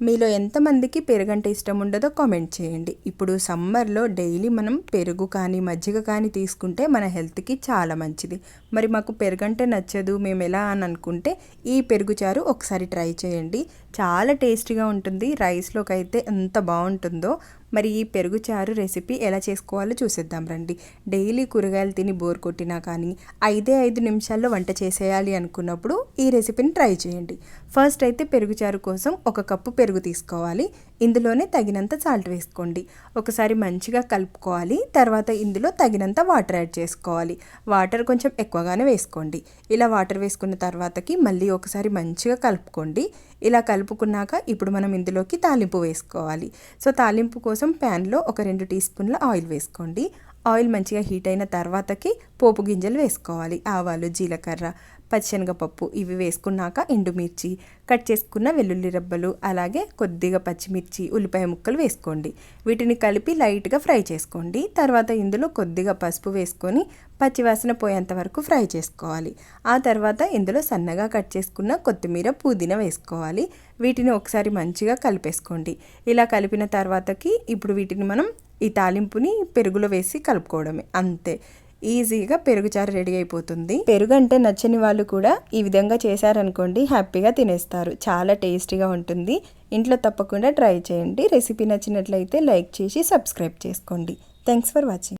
మీలో ఎంతమందికి పెరుగంటే ఇష్టం ఉండదో కామెంట్ చేయండి. ఇప్పుడు సమ్మర్లో డైలీ మనం పెరుగు కానీ మజ్జిగ కానీ తీసుకుంటే మన హెల్త్కి చాలా మంచిది. మరి మాకు పెరుగంటే నచ్చదు మేము ఎలా అని అనుకుంటే ఈ పెరుగు చారు ఒకసారి ట్రై చేయండి. చాలా టేస్టీగా ఉంటుంది. రైస్లోకి అయితే ఎంత బాగుంటుందో మరి ఈ పెరుగు చారు రెసిపీ ఎలా చేసుకోవాలో చూసేద్దాం రండి. డైలీ కూరగాయలు తిని బోర్ కొట్టినా కానీ ఐదే ఐదు నిమిషాల్లో వంట చేసేయాలి అనుకున్నప్పుడు ఈ రెసిపీని ట్రై చేయండి. ఫస్ట్ అయితే పెరుగు చారు కోసం ఒక కప్పు పెరుగు తీసుకోవాలి. ఇందులోనే తగినంత సాల్ట్ వేసుకోండి. ఒకసారి మంచిగా కలుపుకోవాలి. తర్వాత ఇందులో తగినంత వాటర్ యాడ్ చేసుకోవాలి. వాటర్ కొంచెం ఎక్కువగానే వేసుకోండి. ఇలా వాటర్ వేసుకున్న తర్వాతకి మళ్ళీ ఒకసారి మంచిగా కలుపుకోండి. ఇలా కలుపుకున్నాక ఇప్పుడు మనం ఇందులోకి తాలింపు వేసుకోవాలి. సో తాలింపు కోసం ప్యాన్లో ఒక రెండు టీ స్పూన్ల ఆయిల్ వేసుకోండి. ఆయిల్ మంచిగా హీట్ అయిన తర్వాతకి పోపు గింజలు వేసుకోవాలి. ఆవాలు జీలకర్ర పచ్చిశనగపప్పు ఇవి వేసుకున్నాక ఎండుమిర్చి కట్ చేసుకున్న వెల్లుల్లి రెబ్బలు అలాగే కొద్దిగా పచ్చిమిర్చి ఉల్లిపాయ ముక్కలు వేసుకోండి. వీటిని కలిపి లైట్గా ఫ్రై చేసుకోండి. తర్వాత ఇందులో కొద్దిగా పసుపు వేసుకొని పచ్చివాసన పోయేంత వరకు ఫ్రై చేసుకోవాలి. ఆ తర్వాత ఇందులో సన్నగా కట్ చేసుకున్న కొత్తిమీర పుదీనా వేసుకోవాలి. వీటిని ఒకసారి మంచిగా కలిపేసుకోండి. ఇలా కలిపిన తర్వాతకి ఇప్పుడు వీటిని మనం ఈ తాలింపుని పెరుగులో వేసి కలుపుకోవడమే. అంతే. ఈజీగా పెరుగుచారు రెడీ అయిపోతుంది. పెరుగు అంటే నచ్చని వాళ్ళు కూడా ఈ విధంగా చేశారనుకోండి హ్యాపీగా తినేస్తారు. చాలా టేస్టీగా ఉంటుంది. ఇంట్లో తప్పకుండా ట్రై చేయండి. రెసిపీ నచ్చినట్లయితే లైక్ చేసి సబ్స్క్రైబ్ చేసుకోండి. Thanks for watching.